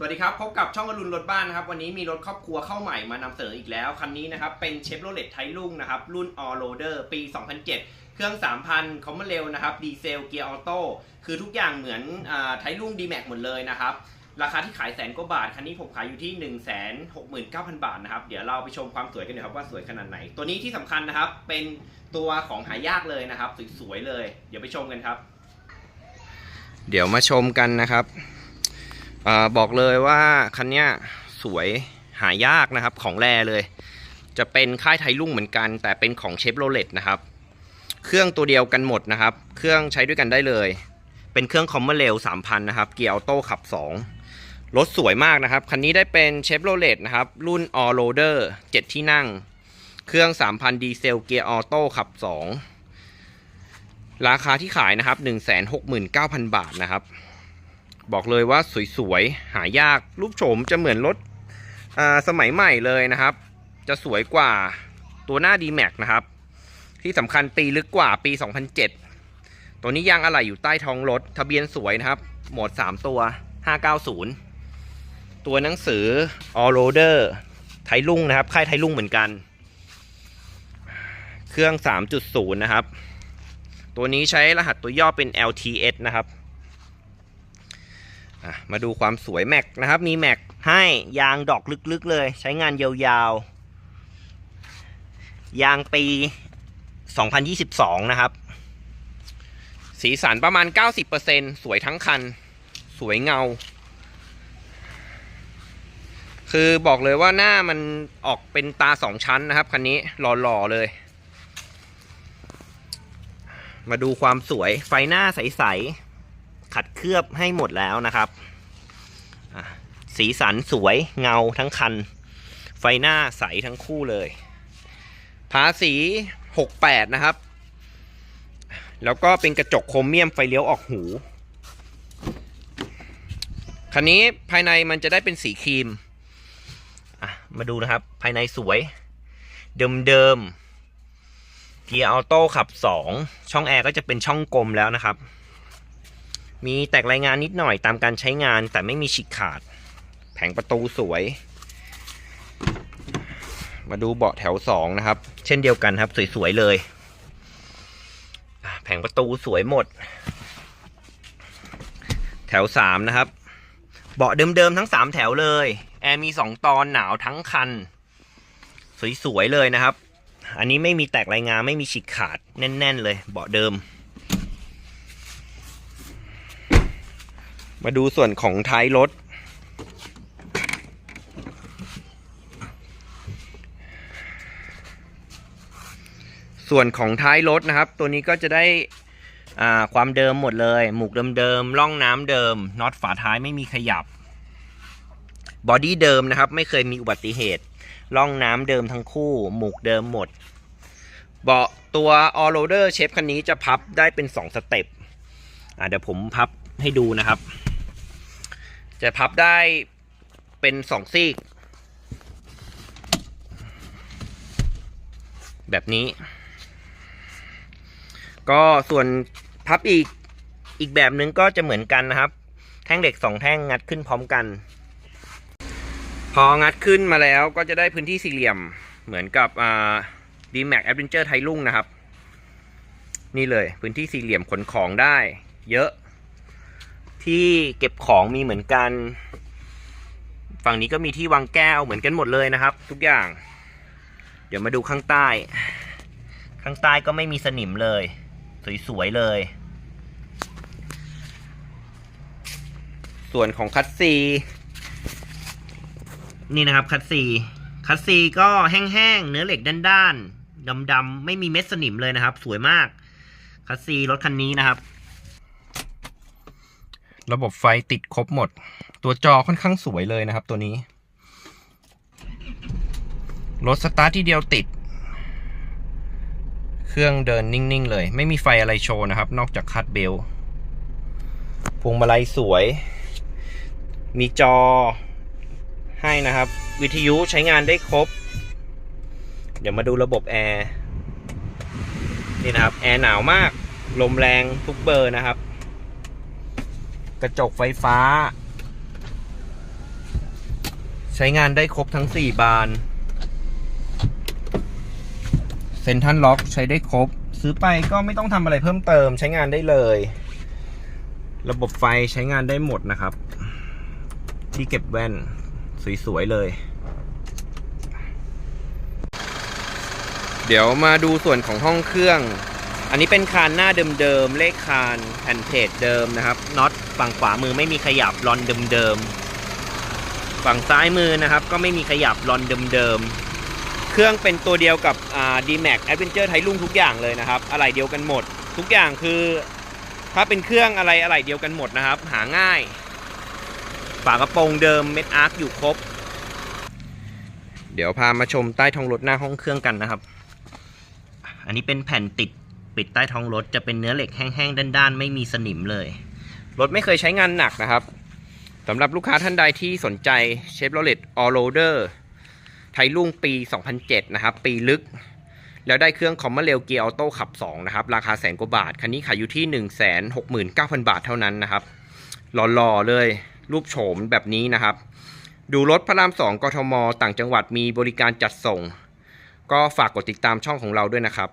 สวัสดีครับ พบกับช่องอรุณรถบ้านนะครับ วันนี้มีรถครอบครัวเข้าใหม่มานำเสนออีกแล้ว คันนี้นะครับ เป็นเชฟโรเลตไทลุงนะครับ รุ่น All Loader ปี 2007 เครื่อง 3,000 คอมมอนเรลนะครับ ดีเซล เกียร์ออโต้ คือทุกอย่างเหมือนไทลุงดีแม็กหมดเลยนะครับ ราคาที่ขายแสนกว่าบาท คันนี้ผมขายอยู่ที่ 1 6 9 0 0 0 บาทนะครับ เดี๋ยวเราไปชมความสวยกันหน่อยครับว่าสวยขนาดไหน ตัวนี้ที่สำคัญนะครับ เป็นตัวของหายากเลยนะครับ สวยๆเลย เดี๋ยวไปชมกันครับ เดี๋ยวมาชมกันนะครับ อบอกเลยว่าคันนี้สวยหายากนะครับของแรเลย จะเป็นค่ายไทยรุ่งเหมือนกัน แต่เป็นของเชฟโรเลตนะครับ เครื่องตัวเดียวกันหมดนะครับ เครื่องใช้ด้วยกันได้เลย เป็นเครื่องคอมเมอนเรล3,000นนะครับเกียร์ออโต้ขับ 2 รถสวยมากนะครับ คันนี้ได้เป็นเชฟโรเลตนะครับ รุ่น All Loader 7ที่นั่ง เครื่อง 3,000 ดีเซลเกียร์ออโต้ขับ 2 ราคาที่ขายนะครับ 169,000 บาทนะครับ บอกเลยว่าสวยๆ หายาก รูปโฉมจะเหมือนรถสมัยใหม่เลยนะครับ จะสวยกว่าตัวหน้า D-Max นะครับ ที่สำคัญปีลึกกว่าปี 2007 ตัวนี้ยางอะไหล่อยู่ใต้ท้องรถ ทะเบียนสวยนะครับ หมด 3 ตัว 590 ตัวหนังสือ All Loader ไทยรุ่งนะครับ ค่ายไทยรุ่งเหมือนกัน เครื่อง 3.0 นะครับ ตัวนี้ใช้รหัสตัวย่อเป็น LTS นะครับ อะมาดูความสวยแม็กนะครับมีแม็กให้ยางดอกลึกๆเลย ใช้งานยาวๆ ยางปี 2022 นะครับ สีสันประมาณ 90%สวยทั้งคัน สวยเงา คือบอกเลยว่าหน้ามันออกเป็นตาสองชั้นนะครับ คันนี้หล่อๆเลย มาดูความสวยไฟหน้าใสๆ ขัดเคลือบให้หมดแล้วนะครับสีสันสวยเงาทั้งคัน ไฟหน้าใสทั้งคู่เลยภาษี 68 นะครับ แล้วก็เป็นกระจกโครเมียมไฟเลี้ยวออกหู คันนี้ภายในมันจะได้เป็นสีครีม มาดูนะครับ ภายในสวย เดิมๆ เกียร์ออโต้ขับ 2 ช่องแอร์ก็จะเป็นช่องกลมแล้วนะครับ มีแตกรายงานนิดหน่อยตามการใช้งานแต่ไม่มีฉีกขาด แผงประตูสวย มาดูเบาะแถว2นะครับ เช่นเดียวกันครับ สวยๆเลย แผงประตูสวยหมด แถว3นะครับ เบาะเดิมๆทั้ง3แถวเลย แอร์มี2ตอนหนาวทั้งคัน สวยๆเลยนะครับ อันนี้ไม่มีแตกรายงานไม่มีฉีกขาดแน่น ๆ เลย เบาะเดิม มาดูส่วนของท้ายรถ ส่วนของท้ายรถนะครับ ตัวนี้ก็จะได้ความเดิมหมดเลย หมูกเดิมๆ ร่องน้ำเดิม น็อตฝาท้ายไม่มีขยับ บอดี้เดิมนะครับ ไม่เคยมีอุบัติเหตุ ร่องน้ำเดิมทั้งคู่ หมูกเดิมหมด เบาะตัว all loader เชฟคันนี้จะพับได้เป็น 2 สเต็ปเดี๋ยวผมพับให้ดูนะครับ จะพับได้เป็นสองซีก แบบนี้ ก็ส่วนพับอีกอีกแบบหนึ่งก็จะเหมือนกันนะครับ แท่งเหล็กสองแท่งงัดขึ้นพร้อมกัน พองัดขึ้นมาแล้วก็จะได้พื้นที่สี่เหลี่ยมเหมือนกับอ่า D-Max Adventure ไทยรุ่งนะครับ นี่เลยพื้นที่สี่เหลี่ยมขนของได้ เยอะ ที่เก็บของมีเหมือนกัน ฝั่งนี้ก็มีที่วางแก้วเหมือนกันหมดเลยนะครับ ทุกอย่าง เดี๋ยวมาดูข้างใต้ ข้างใต้ก็ไม่มีสนิมเลย สวยๆเลย ส่วนของคัตซีนี่นะครับคัตซีคัตซีก็แห้งๆ เนื้อเหล็กด้านๆดำๆไม่มีเม็ดสนิมเลยนะครับ สวยมากคัตซีรถคันนี้นะครับ ระบบไฟติดครบหมด ตัวจอค่อนข้างสวยเลยนะครับ ตัวนี้ รถสตาร์ทที่เดียวติด เครื่องเดินนิ่งๆเลย ไม่มีไฟอะไรโชว์นะครับ นอกจากคัดเบลพวงมาลัยสวย มีจอให้นะครับ วิทยุใช้งานได้ครบ เดี๋ยวมาดูระบบแอร์ นี่นะครับ แอร์หนาวมาก ลมแรงทุกเบอร์นะครับ กระจกไฟฟ้า ใช้งานได้ครบทั้ง 4 บาน เซ็นทรัลล็อกใช้ได้ครบ ซื้อไปก็ไม่ต้องทำอะไรเพิ่มเติมใช้งานได้เลย ระบบไฟใช้งานได้หมดนะครับ ที่เก็บแว่น สวย ๆ เลย เดี๋ยวมาดูส่วนของห้องเครื่อง อันนี้เป็นคานหน้าเดิมๆ เลขคานแผ่นเพจเดิมนะครับ น็อตฝั่งขวามือไม่มีขยับรอนเดิมๆ ฝั่งซ้ายมือนะครับ ก็ไม่มีขยับรอนเดิมๆ เครื่องเป็นตัวเดียวกับอ่า D-Max Adventure ไทยรุ่งทุกอย่างเลยนะครับ อะไรเดียวกันหมด ทุกอย่างคือ ถ้าเป็นเครื่องอะไรอะไรเดียวกันหมดนะครับ หาง่าย ฝากระโปรงเดิมเม็ดอาร์คอยู่ครบ เดี๋ยวพามาชมใต้ท้องรถหน้าห้องเครื่องกันนะครับ อันนี้เป็นแผ่นติด ปิดใต้ท้องรถจะเป็นเนื้อเหล็กแห้งๆด้านๆ ไม่มีสนิมเลย รถไม่เคยใช้งานหนักนะครับสำหรับลูกค้าท่านใดที่สนใจเชฟโรเลตออโรเดอร์ไทยรุ่งปี 2007 นะครับ ปีลึก แล้วได้เครื่องคอมมอนเรลเกียร์ออโต้ขับ 2 นะครับ ราคาแสนกว่าบาท คันนี้ขายอยู่ที่ 169,000 บาทเท่านั้นนะครับหล่อๆเลย รูปโฉมแบบนี้นะครับ ดูรถพระราม2กทม ต่างจังหวัดมีบริการจัดส่ง ก็ฝากกดติดตามช่องของเราด้วยนะครับ